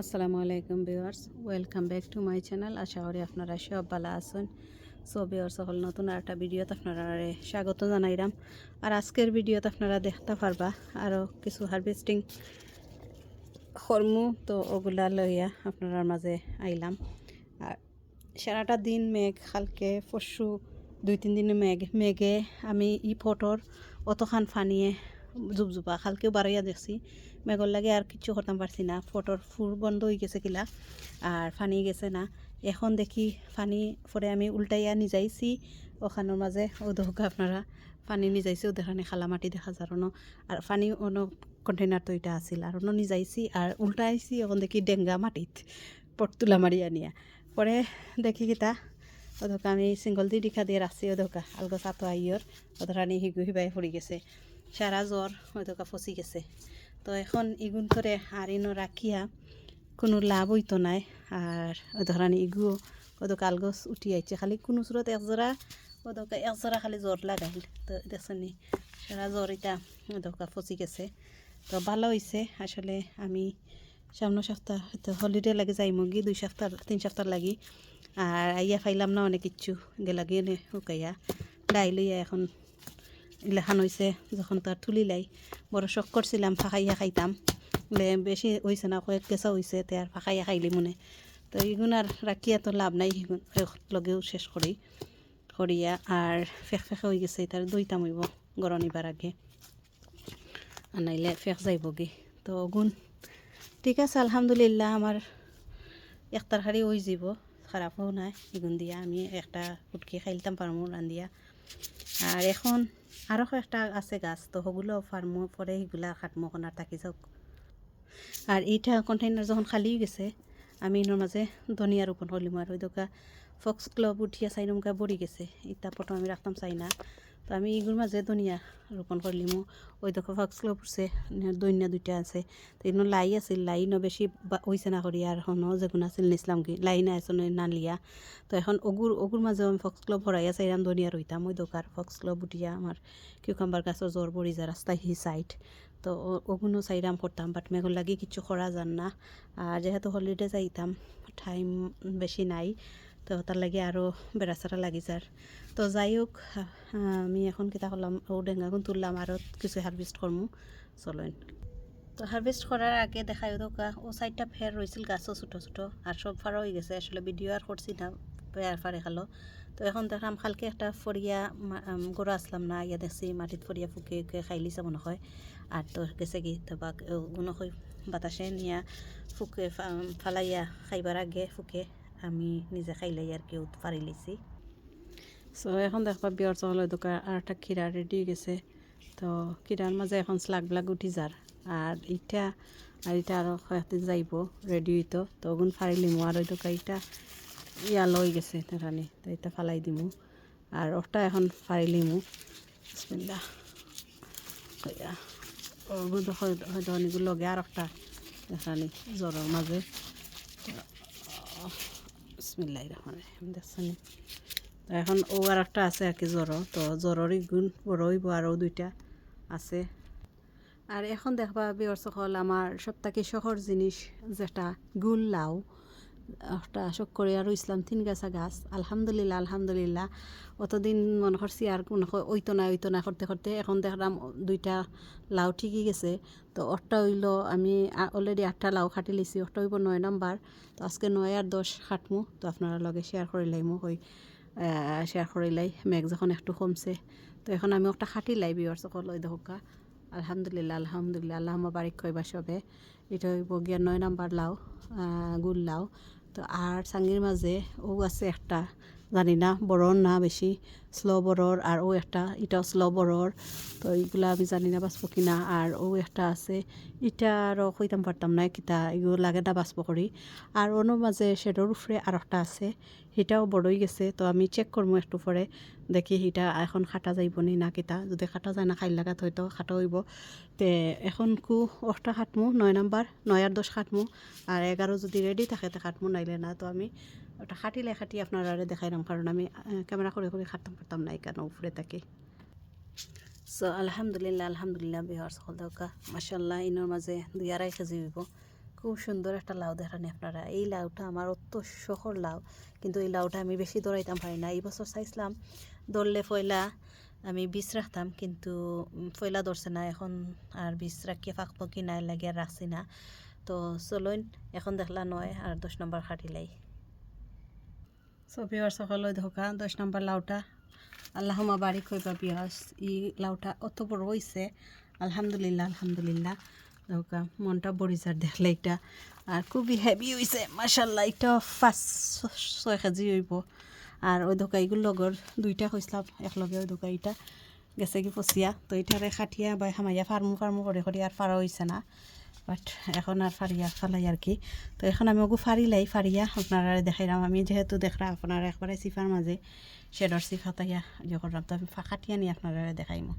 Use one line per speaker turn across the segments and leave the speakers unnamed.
আসসালামু আলাইকুম viewers, welcome back to my channel. আশা করি আপনারা সব ভালো আছেন। সো ভিউয়ার্স, সকল নতুন আর একটা ভিডিওতে আপনারা স্বাগত জানাইলাম। আর আজকের ভিডিওতে আপনারা দেখতে পারবা আরও কিছু হারভেস্টিং হরমু, তো ওগুলা লইয়া আপনার মাঝে আইলাম। আর সারাটা দিন মেঘ কালকে পরশু দুই, তিন দিনে মেঘ, মেঘে আমি ই ফটোর অতখান ফানিয়ে জুবজুবা কালকেও বাড়াইয়া দেখছি। মেঘর লাগে আর কিছু করতাম পারছি না। ফটোর ফুর বন্ধ হয়ে গেছে কিলা, আর ফানি গেছে না। এখন দেখি ফানি পরে আমি উল্টাইয়া নিজাইছি ওখানোর মাঝে, ও দেখুক আপনারা, পানি নিজাইছি ওদেখানে খালা মাটি দেখা যার ন আর পানি অন্য কন্টেনার তো এটা আছিল, আর অন্য নিজাইছি আর উল্টাইছি এখন দেখি ডেঙ্গা মাটিত পটতুলা মারি আনিয়া পরে দেখি কিতা ওদকা আমি সিঙ্গল দি দিখা দিয়ে রাখছি ওদকা আলগো সাতো আইয়র ওদের রানি হিগু হিবাই পড়ি গেছে। সারা জ্বর ওদকা ফসি গেছে। তো এখন ইগুন করে আর রাখিয়া কোনো লাভ হইতো নাই। আর ধরানি ইগু ওদক আলগস উঠি আইছে খালি কোনো সুরত একজোড়া ওদক একজোড়া খালি জ্বর লাগাইল। তো দেখছনি সারা জ্বর এটা ওদকা ফসি গেছে। তো ভালো হয়েছে আসলে আমি সামনে সপ্তাহ, তো হলিডে লাগে যাই মুগি দুই সপ্তাহ, তিন সপ্তাহ লাগি। আর আইয়া ফাইলাম না অনেক কিচ্ছু গেলাগিয়ে নে শুকাইয়া। ডাইলইয়া এখন লেখান হয়েছে যখন তার তুলি লাই বড় শখ করছিলাম ফাঁকাইয়া খাইতাম বেশি হয়েছে না, কয়েক কেঁচা হয়েছে তে আর ফাঁকাইয়া খাইলি মনে। তো এগুন আর রাখিয়া তো লাভ নাই লগেও শেষ করি করিয়া আর ফেক ফেঁকে হয়ে গেছে তার দইতাম হইব গরম নিবার আগে। আর নাইলে ফেক যাইবগে। তো গুণ, ঠিক আছে, আলহামদুলিল্লাহ আমার একটার হারি ওই যাব খারাপও নাই এগুন দিয়া, আমি একটা ফুটকি খাইলতাম পারমু রান্দিয়া আর এখন আরও একটা আছে গাছ, তো সেগুলো ফার্মো পরে সেগুলা খাটমো কোনার থাকি যাওক। আর এইটা কন্টেইনার যখন খালি গেছে, আমি এর মাঝে ধনিয়া রোপণ করলিম আর ওই দোকা ফক্স ক্লব উঠিয়া চাই নমকা বড়ি গেছে। ইটা প্রথম আমি রাখতাম চাই না তো আমি এগুলোর মাঝে ধনিয়া রোপণ করলিমো ওই দেখো ফক্স ক্লব উঠছে দৈন্যা দুইটা আছে। তো এগুলো লাই আছিল লাই ন বেশি হয়েছে না করি, আর হনো যেগুলো আছিল নিসলাম কি, লাই না আছে না লিয়া। তো এখন অগুর অগুর মাঝে আমি ফক্স ক্লব ভরাইয়া চাইরাম ধনিয়া রইতাম। ওই দোকার ফক্স ক্লব উঠিয়া আমার কিউকাম্বার গাছের জ্বর পড়ি যায় রাস্তায় হি সাইড তো ওগুলো চাইরাম করতাম বাট মেঘর লাগি কিছু করা যান না। আর যেহেতু হলিডে যাইতাম টাইম বেশি নাই। তো তার লাগে আরও বেড়াচারা লাগি যার তো যাই হোক আমি এখন কিতা করলাম ও ডেঙ্গাগুন তুললাম আরও কিছু হারভেস্ট করমু চলেন। তো হারভেস্ট করার আগে দেখাই দোকা ও সাইডটা ফের রয়েছিল গাছও ছোটো ছোটো আর সব ফারও হয়ে গেছে। আসলে ভিডিও আর করছি না পেয়ার ফারে খালো। তো এখন দেখলাম কালকে একটা ফরিয়া গরু আসলাম না ইয়া দেখছি মাটিত ফরিয়া ফুকে ফুকে খাইলিছে মনে হয় আর তো গেছে কি, তো বা মনে হয় বাতাসে নিয়া, ফুকে ফালাইয়া খাইবার আগে, ফুকে। আমি নিজে খাইলাই আর কেউ পারি লিছি সো এখন দেখবা বিয়ার চহল দোকান একটা খিরা রেডি হয়ে গেছে। তো খিরার মাঝে এখন স্লাগবিলাক উঠি যার। আর ইটা আর এটা আরও কয়েকদিন যাইব রেডি হইতো। তো ওগুন ফারিলিমো আর ওই দোকান ইটা ইয়া লই গেছে তেরানি তো এটা ফালাই দিমু। আর ওটা এখন ওগুলো হয়তো অনেকগুলো লগে আর একটা দেখানি জ্বরের মাঝে। বিসমিল্লাহ রহমান রহিম, দেখছেন তো এখন ও আর একটা আছে আর কি জ্বর তো জ্বরেরই গুণ বড় হইব আরও দুইটা আছে। আর এখন দেখবা বিয়র সকল, আমার সপ্তাহে শহর জিনিস যেটা গুল লাউ একটা আশক করে আর ইসলাম তিন গাছা গাছ। আলহামদুলিল্লাহ আলহামদুলিল্লাহ। অতদিন মনে করছি আর মনে ওইতো না ওইতো না করতে করতে এখন দেখলাম দুইটা লাউ ঠিকই গেছে। তো অটটা হইল, আমি অলরেডি আটটা লাউ খাটি লিছি, অটটা হইব নয় নাম্বার তো আজকে নয় আর দশ খাটমু তো আপনারা লগে শেয়ার করে লাইমু ওই শেয়ার করে লাই, মেঘ যখন একটু কমছে। তো এখন আমি একটা খাটি লাই বিয়ার সকল ওই দেখা আলহামদুলিল্লাহ আলহামদুলিল্লাহ। আল্লাহ বারিক কইবা সবে। এটা হইব গিয়া নয় নাম্বার লাউ গুল লাউ তো আর সাঙ্গির মাঝে ও আছে একটা, জানি না, বড়র না বেশি, স্লো বড়র, আর ও একটা, এটাও স্লো বড়র। তো এইগুলা আমি জানি না বাঁচবো কিনা। আর ও একটা আছে, এটা আরও কইতাম পারতাম না, কিতা, এগুলো লাগে না বাঁচবো করি। আর অন্য মাঝে সেটার উপরে আর একটা আছে সেটাও বড়ই গেছে, তো আমি চেক করব একটু পরে, দেখি সেটা এখন খাটা যাইব নি না কিতা যদি খাটা যায় না খাইল লাগাত হয়তো খাটা হইব। তে এখন কু অষ্টা খাটমু, নয় নাম্বার নয় আর দশ খাটমু আর এগারো যদি রেডি থাকে তে খাটমু, নাইলে না, তো আমি ওটা খাটিলে খাটি আপনারা দেখাইলাম কারণ আমি ক্যামেরা করে করে খাটতাম পারতাম না কেন উপরে থাকে সো আলহামদুলিল্লাহ আলহামদুলিল্লাহ বিহার সকল দৌকা মাসাল্লাহ ইনোর মাঝে দুই আড়াই কেজি হইব। খুব সুন্দর একটা লাউ দেখানি আপনারা। এই লাউটা আমার অত শহর লাউ, কিন্তু এই লাউটা আমি বেশি দৌড়াইতাম পারি না। এই বছর চাইছিলাম দৌড়লে ফয়লা আমি বীজ রাখতাম, কিন্তু ফয়লা ধরছে না। এখন আর বীজ রাখিয়ে ফাঁক ফাঁকি নাই লাগে রাখছি না। তো চলইন এখন দেখলা নয় আর দশ নম্বর খাটিলাই ছবি আর সকলে ধোকা, দশ নম্বর লাউটা আল্লাহমা বারিক হইবা, বিয়াস। ই লাউটা অত বড় হয়েছে আলহামদুলিল্লাহ আলহামদুলিল্লাহ। ধোকা মনটা বড়ি যার দেখলে এটা আর খুবই হেভি হয়েছে মাসাল্লাহ এটা পাঁচ ছয় কেজি হইব। আর ওই ধোকা এগুলো লগর দুইটা হয়েছিলাম একলগে ওই ধোকা এটা গেছে কি পচিয়া, তো এটারে খাটিয়া বা হামাইয়া ফার্মু ফার্মু করে করে আর ফারা হয়েছে না। বাট এখন আর ফারিয়া ফালাই আর কি। তো এখন আমি ওগু ফারিলাই ফারিয়া আপনারা দেখাইলাম আমি যেহেতু দেখরা আপনারা একবারে সিফার মাঝে শেডর সিফা তাইয়া ইয়ে করলাম তো আমি ফা- খাটিয়া নিয়ে আপনারা দেখাইমো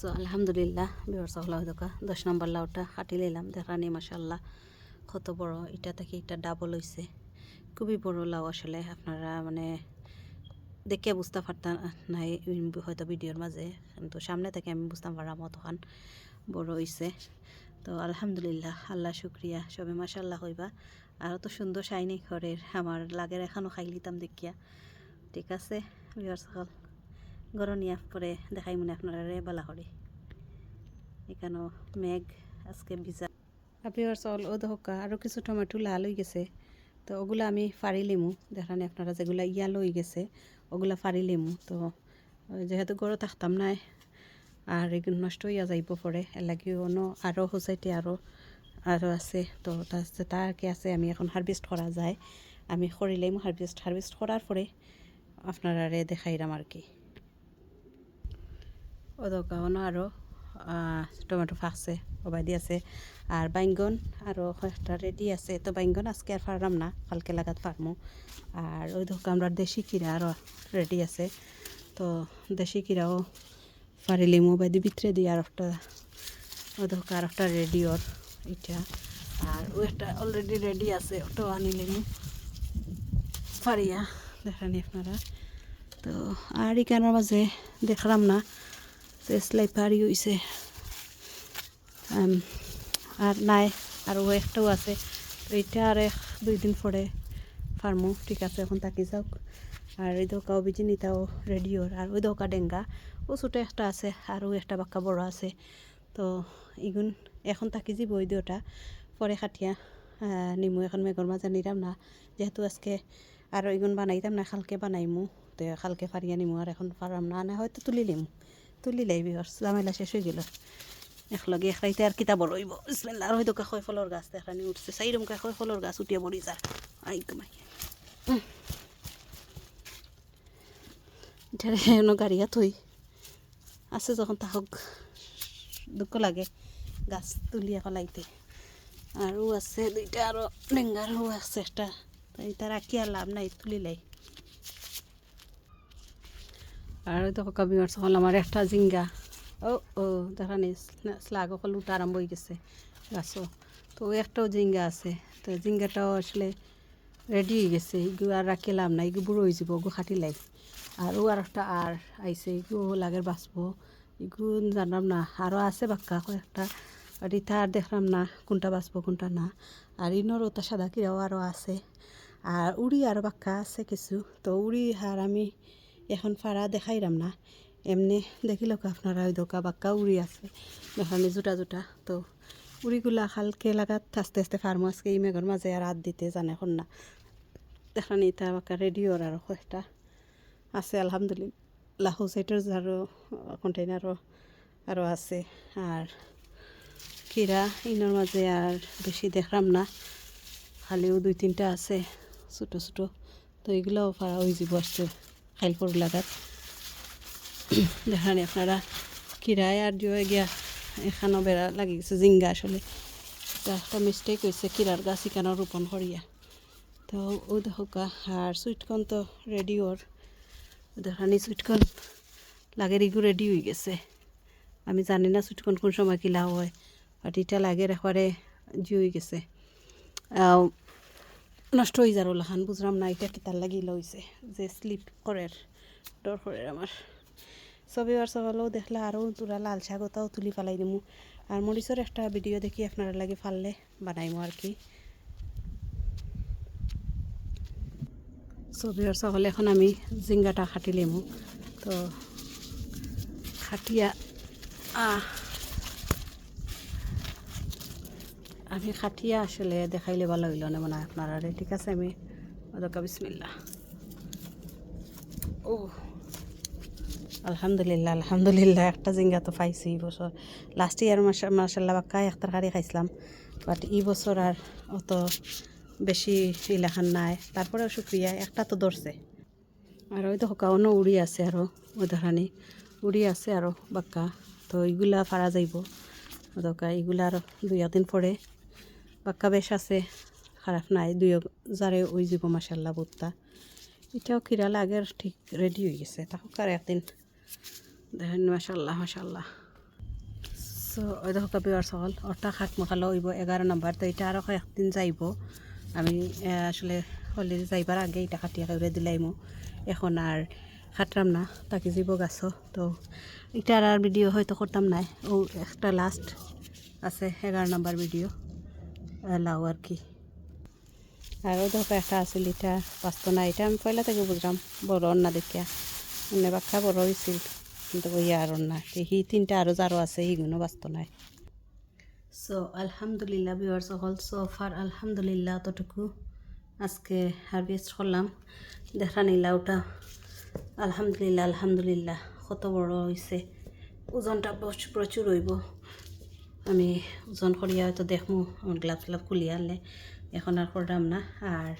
সো আলহামদুলিল্লাহ বিবর চাউলাহ দোকা দশ নম্বর লাউটা কাটি লইলাম। দেখানি মাসাল্লাহ কত বড়। এটা থেকে এটা ডাবল হয়েছে খুবই বড় লাউ আসলে, আপনারা মানে দেখে বুঝতে পারতাম নাই হয়তো ভিডিওর মাঝে। কিন্তু সামনে থেকে আমি বুঝতাম পারলাম অতখান বড় হয়েছে তো আলহামদুলিল্লাহ, আল্লাহ শুক্রিয়া, সবে মাসাল্লাহ হইবা। আর তো সুন্দর শাইনি ঘরের, আমার লাগের এখনও খাই লিতাম দেখিয়া। ঠিক আছে বিয়ার সকল গরনিয়া পরে দেখাই মনে আপনারা রে বালা করে এখানেও মেঘ, আজকে ভিজা। আপিওর চাউল ও দহকা আরও কিছু টমেটো লাল হয়ে গেছে। তো ওগুলো আমি ফাড়ি লিমু দেখানি আপনারা যেগুলো ইয়াল হয়ে গেছে, ওগুলো ফাড়ি লিমু। তো যেহেতু গরু থাকতাম নাই, আর এগুলো নষ্ট হইয়া যাইব পরে এলাকি অন্য আরও হোসাইতে আরও আরও আছে। তো তার তার কি আছে, আমি এখন হারভেস্ট করা যায়। আমি করিলাম হারভেস্ট হারভেস্ট করার পরে আপনারা দেখাইলাম আর কি। ওদকানো আরও টমেটো ফাঁকছে ওবাদি আছে। আর বাইঙ্গন আরও একটা রেডি আছে। তো বাইঙ্গন আজকে আর ফারলাম না, কালকে লাগাত ফার্মু। আর ওই ধোকা আমরা দেশি কিরা আরও রেডি আছে। তো দেশি কিরাও ফারিলিমু বাইদি ভিতরে দিয়ে আর একটা ওই ধোকা আর একটা রেডি ওর এটা আর ও একটা অলরেডি রেডি আছে, ওটাও আনিলিমু। ফারিয়া, দেখানি আপনারা। তো আর এখানের মাঝে দেখলাম না। যে স্লাইপারি হয়েছে আর নাই, আর ও একটাও আছে। তো এটা আর এক, দুই দিন পরে ফার্মু, ঠিক আছে, এখন তাকি যাওক। আর ওই দোকাও বিজি নিতাও রেডিওর আর ওই দোকা ডেঙ্গা, ও ছোটো একটা আছে, আর ও একটা বাক্কা বড় আছে। তো ইগুন, এখন তাকি যাব ওই দুটা। পরে খাটিয়া নিমু, এখন মেঘর মাঝে নিরাম না। যেহেতু আজকে আর ইগুন বানাইতাম না, খালকে বানাইমু। তো খালকে ফারিয়া নিমু, আর এখন ফারাম না না, হয়তো তুলি নিমু। তুলি লাইবি আর জামেলা শেষ হয়ে গেল একলগে একরাইতে আর কিতাব রইব বিসমিল্লাহ আর হয়তো কাখয় ফলর গাছ দেখানি উঠছে। সাইরম কাখয় ফলর গাছ উঠিয়া পড়ি যা আই তোমাই এটারে এনো গাড়িয়া থই আছে যখন তাহক দুঃখ লাগে গাছ তুলিয়া ফলাইতে আৰু আছে দুইটা আৰু ডেংগাৰো আছে এটা। রাখি আর লাভ নাই তুলিলাই আর তো কবি সকল আমার একটা জিঙ্গা ও ও দেখা নেই? স্লাগ সকল উঠা আরম্ভ হয়ে গেছে। গাছও তো একটাও জিঙ্গা আছে। তো জিঙ্গাটাও আসলে রেডি হয়ে গেছে। ইগু আর রাখি লাভ নাই। ইগু বুড়ো হয়ে যাব ওগু খাটি লাই। আর ও আর একটা আর আইছে ইগু লাগের বাঁচবো। ইগু জানলাম না। আরও আছে বাক্কা কয়েকটা ইটা আর দেখলাম না কোনটা বাঁচবো, কোনটা না। আর ইনর ওটা সাদা কিরাও আরও আছে। আর উড়ি আরও বাক্কা আছে কিছু। তো উড়ি আর আমি এখন ফাড়া দেখাইলাম না। এমনি দেখিল আপনারা ওই দোকা বাক্কা উড়ি আছে। দেখানি জোটা জোটা। তো উড়িগুলা খালকে লাগাত আস্তে আস্তে ফার্ম আজকে এই মেঘর মাঝে আর হাত দিতে জানে এখন না। দেখানি তা বাক্কা রেডিওর আর কয়েকটা। আছে আলহামদুলিল্লাহ। হুসাইটের আরও কন্টেইনারও আরও আছে। আর কিরা ইনোর মাঝে আর বেশি দেখলাম না। খালিও দুই তিনটা আছে ছোটো ছোটো। তো এগুলোও ফাড়া হয়ে যাব আসছে। খাইলপুর লাগাত দেখানি আপনারা কিরায় আর দিয়ে গিয়া এখানেও বেড়া লাগি গেছে জিঙ্গা আসলে এটা একটা মিস্টেক হয়েছে কিরার গাছ এখানেও রোপণ করিয়া তো ও দেখা আর সুইটকন তো রেডি ওর দেখানি সুইটকন লাগের ইগু রেডি হয়ে গেছে। আমি জানি না সুইটকন কোন সময় কিলা হয়। বাট এটা লাগের একবারে জি হয়ে গেছে। নষ্ট হয়ে যার ওলাখান বুঝলাম না, এটা কিতার লাগি লইছে যে স্লিপ করের ডর করে আমার। ছবি আর সকালেও দেখলে আরও তোরা লাল শাক তুলি ফেলাই দিমু। আর মরিচের একটা ভিডিও দেখি আপনারা লাগে ফাললে বানাইমু আর কি। ছবি আর সকালে এখন আমি জিঙ্গাটা খাটি লিমু। তো খাটিয়া, আহ আমি খাটিয়া আসলে দেখাইলে ভালো হইল না মানে আপনারা ঠিক আছে, আমি ওদকা বিসমিল্লা ও, আলহামদুলিল্লাহ আলহামদুলিল্লাহ, একটা জিঙ্গা তো পাইছি এই বছর। লাস্ট ইয়ার মাসাল্লাহ বাক্কা এক তরকারি খাইছিলাম। বাট এই বছর আর অত বেশি ইলাখান নাই। তারপরেও শুক্রিয়া, একটা তো ধরছে। আর ওই তো অন্য উড়ি আছে আরও দেখানি উড়ি আছে আরও বাক্কা তো এইগুলা ফারা যাইব। দরকার এইগুলা আর দুই একদিন পরে বাক্কা বেশ আছে, খারাপ নাই দুই যারে ওই যাব মাসাল্লাহ বুটটা এটাও কিরালে আগের ঠিক রেডি হয়ে গেছে তাহলে আর একদিন। দেখেন মাসাল্লাহ মাসাল্লাহ সো ওই দেখো বিয়ার সকল অটা শাক মখালো হইব, এগারো নম্বর, তো এটা আরও একদিন যাইব। আমি আসলে হলে যাইবার আগে এটা কাটিয়া করে দিলাইমো। এখন আর খাটরাম না, তাকে যাব গাছ, তো এটার আর ভিডিও হয়তো করতাম নাই। ও, একটা লাস্ট আছে, এগারো নম্বর ভিডিও। লাও আর কি? আরও দেখো একটা আছিল এটা বাঁচত না এটা আমি পয়লা থেকে বুঝলাম বড় না দেখিয়া। মানে বাক্কা বড় হয়েছিল কিন্তু ইয়া আর না সি তিনটা আরও যারও আছে সেইগুলো বাঁচত নাই। সো আলহামদুলিল্লাহ বিওয়ার সকল সোফার আলহামদুলিল্লাহ অতটুকু। আজকে হারভেস্ট করলাম দেখা নিলা ওটা। আলহামদুলিল্লাহ আলহামদুলিল্লাহ কত বড় হয়েছে ওজনটা প্রচ- প্রচুর হইব। আমি ওজন করিয়া হয়তো দেখমু গ্লাভ গ্লাভ খুলিয়া আনলে। এখন আর করলাম না। আর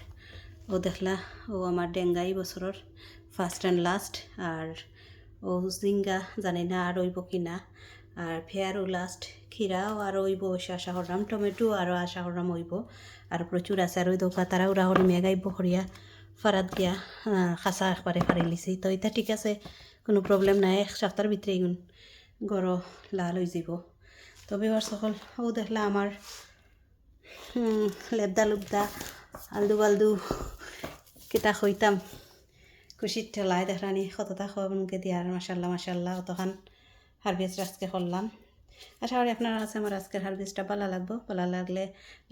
ও দেখলা, ও আমার ডেঙ্গাই বছরের ফার্স্ট অ্যান্ড লাস্ট আর ও জিঙ্গা জানি না আর হইব কি না। আর ফেয়ারও লাস্ট খিরাও আর ওইসে আশা করলাম টমেটো আরও আশা করলাম হইব আর প্রচুর আছে আর ওই দোকা তারা ওরা হলে মেগাইব করিয়া ফারাত গিয়া খাসা একবারে ফারি লিছি। তো এটা ঠিক আছে, কোনো প্রবলেম নাই। এক সপ্তাহের ভিতরে ইগুন গড় লাল হয়ে যাব তবে এবার সকল, ও দেখলা আমার লেবদা লুবদা, আলদু বালদু কেটা খইতাম। খুশির ঠেলায় দেখানি কতটা খবরকে দিয়ার মাসাল্লাহ মাসাল্লাহ অতখান হারভেস্ট আজকে করলাম আশা করি আপনার কাছে আমার আজকের হারভেস্টটা ভালো লাগবো। ভালো লাগলে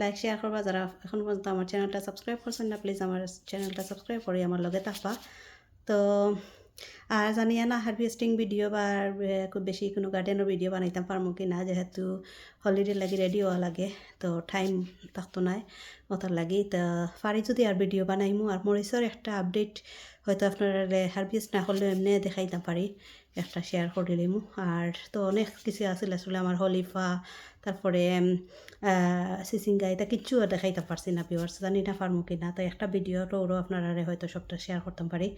লাইক শেয়ার করবা। যারা এখন পর্যন্ত আমার চ্যানেলটা সাবস্ক্রাইব করছেন না প্লিজ আমার চ্যানেলটা সাবস্ক্রাইব করি, আমার লগে থাকবা। তো আর জানি না হারভেস্টিং ভিডিও বা খুব বেশি কোনো গার্ডেনের ভিডিও বানাইতাম পারমো কি না, যেহেতু হলিডে লাগি রেডি হওয়া লাগে, তো টাইম থাকতো নাই ওটার লাগি, তো পারি যদি আর ভিডিও বানাইমু আর মরিচর একটা আপডেট হয়তো আপনারা হারভেস্ট না করলেও এমনি দেখাইতাম পারি একটা শেয়ার করে দিলিমু আর তো অনেক কিছু আছিল আসলে আমার হলিফা তারপরে সিসিঙ্গা এটা কিচ্ছু দেখাইতে পারছি না পিওর্স জানি না পারমু কি না, তো একটা ভিডিও তো ওরও আপনারা হয়তো সবটা শেয়ার করতাম পারি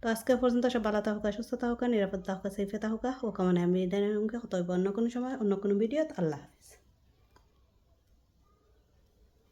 তো আজকে পর্যন্ত সব ভালো থাকুকা, সুস্থ থাকা নিরাপদ থাকা সেফে থাকা ও কামনে আমি দেন কত অন্য কোনো সময়, অন্য কোনো ভিডিওত আল্লাহ